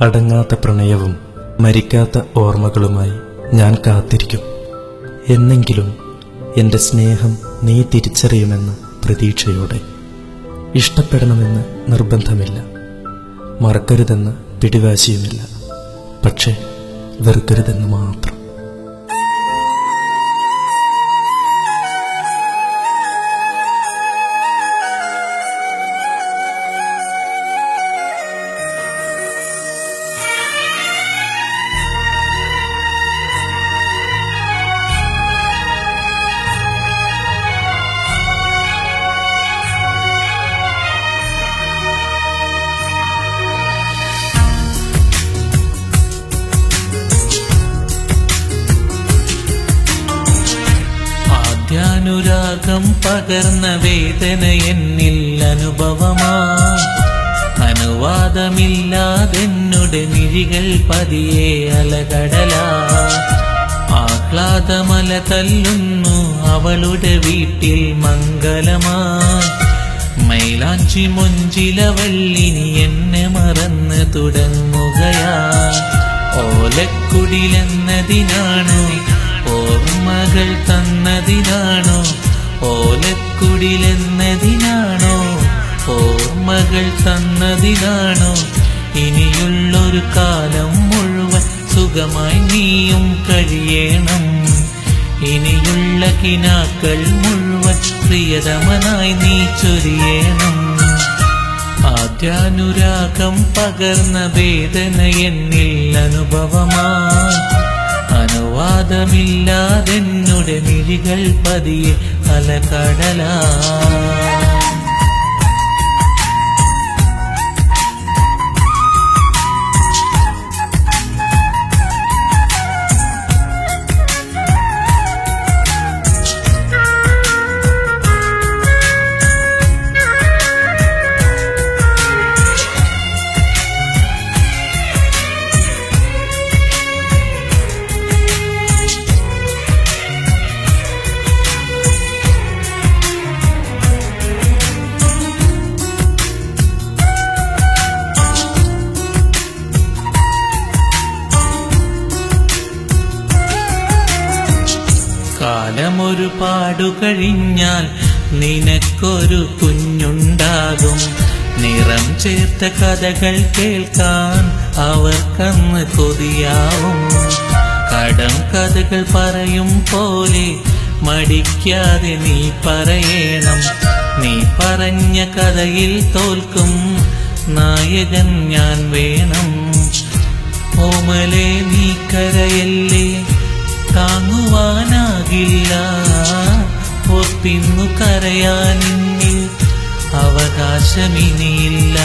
അടങ്ങാത്ത പ്രണയവും മരിക്കാത്ത ഓർമ്മകളുമായി ഞാൻ കാത്തിരിക്കും. എന്നെങ്കിലും എന്റെ സ്നേഹം നീ തിരിച്ചറിയുമെന്ന പ്രതീക്ഷയോടെ. ഇഷ്ടപ്പെടണമെന്ന് നിർബന്ധമില്ല. മറക്കരുതെന്ന് പിടിവാശിയുമില്ല. പക്ഷേ വെറുക്കരുതെന്ന് മാത്രം. ആദ്യാനുരാഗം പകർന്ന വേദന എന്നിൽ അനുഭവമാ. അനുവാദമില്ലാതെന്നുടെ നിഴികൾ പതിയെ അലകടലാ. ആഹ്ലാദമല തല്ലുന്നു അവളുടെ വീട്ടിൽ മംഗലമാ. മൈലാഞ്ചി മൊഞ്ചിലവള്ളിനി എന്നെ മറന്ന് തുടങ്ങുകയാ. ഓലക്കുടിലെന്നതിനാണോ? ഓർമ്മകൾ തന്നതിനാണോ? ഓലക്കുടിലെന്നതിനാണോ ഓർമ്മകൾ തന്നതിനാണോ? ഇനിയുള്ളൊരു കാലം മുഴുവൻ സുഖമായി നീയും കഴിയണം. ഇനിയുള്ള കിനാക്കൾ മുഴുവൻ പ്രിയതമനായി നീ ചൊരിയണം. ആദ്യാനുരാഗം പകർന്ന വേദന എന്നിൽ അനുഭവമായി അനുവാദമില്ലാതെന്നുടെ മിഴികൾ പതിയെ അലകടലാ കാലമൊരു പാടു കഴിഞ്ഞാൽ നിനക്കൊരു കുഞ്ഞുണ്ടാകും. നിറം ചേർത്ത കഥകൾ കേൾക്കാൻ അവർക്കന്ന് കൊതിയാവും. കടം കഥകൾ പറയും പോലെ മടിക്കാതെ നീ പറയണം. നീ പറഞ്ഞ കഥയിൽ തോൽക്കും നായകൻ ഞാൻ വേണം. ഓമലെ നീ കരയല്ലേ? താങ്ങുവാനാകില്ല ഒത്തിന്നു കരയാനിന്നിൽ അവകാശമിനിയില്ല.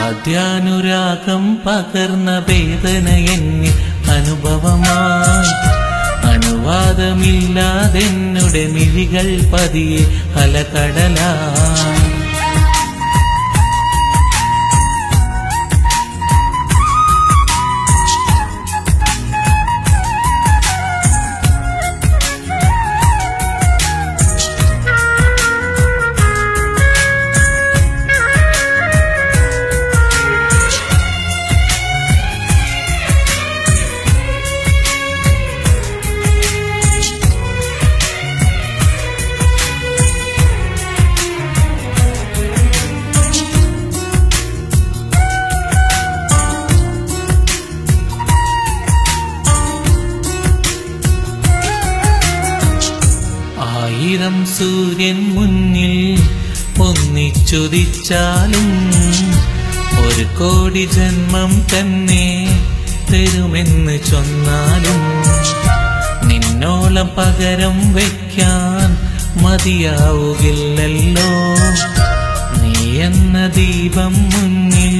ആദ്യാനുരാഗം പകർന്ന വേദന എന്നിൽ അനുഭവമായി. അനുവാദമില്ലാതെന്നുടെ മിഴികൾ പതിയെ അലകടലാ ആയിരം സൂര്യൻ മുന്നിൽ ഒന്നിച്ചൊതിച്ചാലും ഒരു കോടി ജന്മം തന്നെ തരുമെന്ന് ചൊന്നാലും നിന്നോളം പകരം വയ്ക്കാൻ മതിയാവുകില്ലല്ലോ നീ എന്ന ദീപം മുന്നിൽ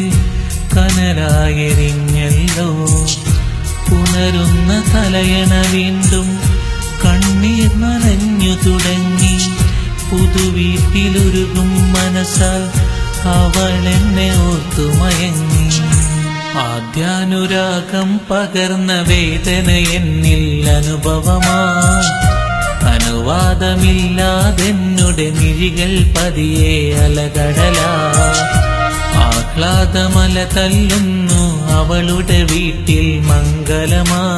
കനലായെരിഞ്ഞല്ലോ. ഉണരുന്ന തലയണ വീണ്ടും കണ്ണീർ നനഞ്ഞു തുടങ്ങി. പുതുവീട്ടിലൊരുകും മനസ്സാൽ അവൾ എന്നെ ഓർത്തു മയങ്ങി. ആദ്യാനുരാഗം പകർന്ന വേദന എന്നിൽ അനുഭവമാ അനുവാദമില്ലാതെന്നുടെ മിഴികൾ പതിയെ അലകടലാ. ആഹ്ലാദമല തല്ലുന്നു അവളുടെ വീട്ടിൽ മംഗളമാ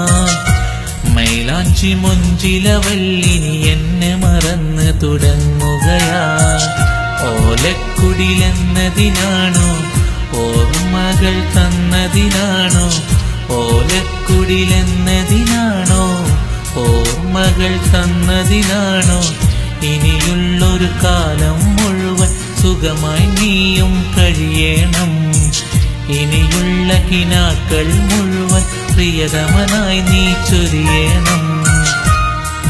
മൈലാഞ്ചി മൊഞ്ചിലവല്ലിനി എന്നെ മറന്ന് തുടങ്ങുകയാ. ഓലക്കുടിലെന്നതിനാണോ? ഓർമ്മകൾ തന്നതിനാണോ? ഓലക്കുടിലെന്നതിനാണോ? ഓർമ്മകൾ തന്നതിനാണോ? ഇനിയുള്ളൊരു കാലം മുഴുവൻ സുഖമായി നീയും കഴിയണം. ഇനിയുള്ള കിനാക്കൾ മുഴുവൻ പ്രിയതമനായി നീ ചൊരിയണം.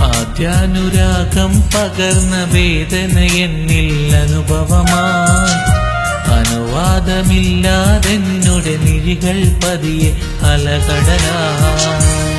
ആദ്യാനുരാഗം പകർന്ന വേദന എന്നിൽ അനുഭവമായി. അനുവാദമില്ലാതെന്നുടെ നിഴികൾ പതിയെ അലകടലാ.